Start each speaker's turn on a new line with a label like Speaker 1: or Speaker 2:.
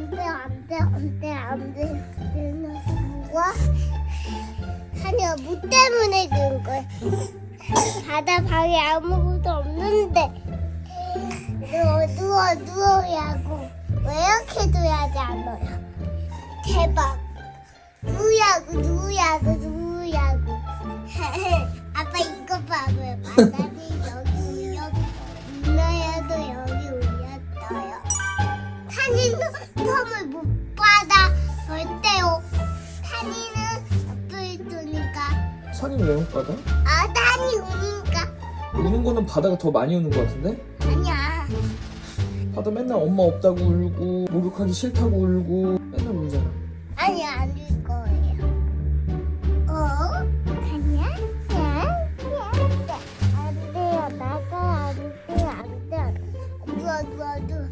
Speaker 1: 안돼 안돼 안돼 안돼. 누가? 하냐 뭐 때문에 그런 거야. 바다 방에 아무것도 없는데. 누워 누워 누워야고. 왜 이렇게 둬야지 않아요? 대박. 누우야고 누우야고 누우야고. 아빠 이거 봐봐요. 바다는 여기 울렸고 누나야도 여기 울렸어요. 탄이는
Speaker 2: 살이 매운바다?
Speaker 1: 아, 딸이 우니까.
Speaker 2: 우는 거는 바다가 더 많이 우는 거 같은데?
Speaker 1: 아니야.
Speaker 2: 바다 맨날 엄마 없다고 울고 목욕하기 싫다고 울고 맨날 울잖아.
Speaker 1: 아니, 안 울 거예요. 어? 아니야? 네? 네? 안 돼요. 나가. 안 돼요. 안 돼요. 누워, 누워, 누워.